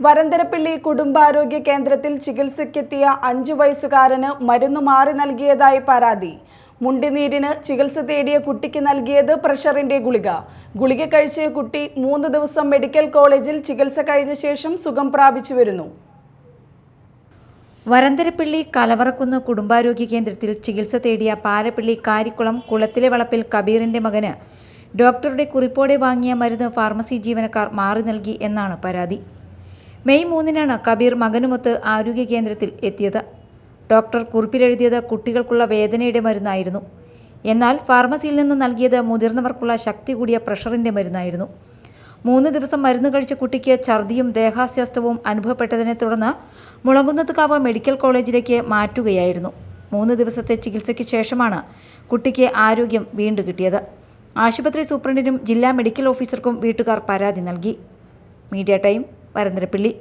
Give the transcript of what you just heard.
വരന്തരപ്പിള്ളി കുടുംബാരോഗ്യ കേന്ദ്രത്തിൽ ചികിത്സയ്ക്കെത്തിയ അഞ്ചു വയസ്സുകാരന് മരുന്ന് മാറി നൽകിയതായി പരാതി. മുണ്ടിനീരിന് ചികിത്സ തേടിയ കുട്ടിക്ക് നൽകിയത് പ്രഷറിന്റെ ഗുളിക. ഗുളിക കഴിച്ച കുട്ടി മൂന്ന് ദിവസം മെഡിക്കൽ കോളേജിൽ ചികിത്സ കഴിഞ്ഞ ശേഷം സുഖം പ്രാപിച്ചു വരുന്നു. വരന്തരപ്പള്ളി കലവറക്കുന്ന് കുടുംബാരോഗ്യ കേന്ദ്രത്തിൽ ചികിത്സ തേടിയ പാലപ്പിള്ളി കാരിക്കുളം കുളത്തിലെ വളപ്പിൽ കബീറിന്റെ മകന്. ഡോക്ടറുടെ കുറിപ്പോടെ വാങ്ങിയ മരുന്ന് ഫാർമസി ജീവനക്കാർ മാറി നൽകി എന്നാണ് പരാതി. മെയ് മൂന്നിനാണ് കബീർ മകനുമൊത്ത് ആരോഗ്യ കേന്ദ്രത്തിൽ എത്തിയത്. ഡോക്ടർ കുറിപ്പിലെഴുതിയത് കുട്ടികൾക്കുള്ള വേദനയുടെ മരുന്നായിരുന്നു. എന്നാൽ ഫാർമസിയിൽ നിന്ന് നൽകിയത് മുതിർന്നവർക്കുള്ള ശക്തി കൂടിയ പ്രഷറിന്റെ മരുന്നായിരുന്നു. മൂന്ന് ദിവസം മരുന്ന് കഴിച്ച കുട്ടിക്ക് ഛർദിയും ദേഹാസ്വസ്ഥവും അനുഭവപ്പെട്ടതിനെ തുടർന്ന് മുളങ്കുന്നത്തുകാവ് മെഡിക്കൽ കോളേജിലേക്ക് മാറ്റുകയായിരുന്നു. മൂന്ന് ദിവസത്തെ ചികിത്സയ്ക്ക് ശേഷമാണ് കുട്ടിക്ക് ആരോഗ്യം വീണ്ടു കിട്ടിയത് ആശുപത്രി സൂപ്രണ്ടിനും ജില്ലാ മെഡിക്കൽ ഓഫീസർക്കും വീട്ടുകാർ പരാതി നൽകി. Media time Varantharappilly.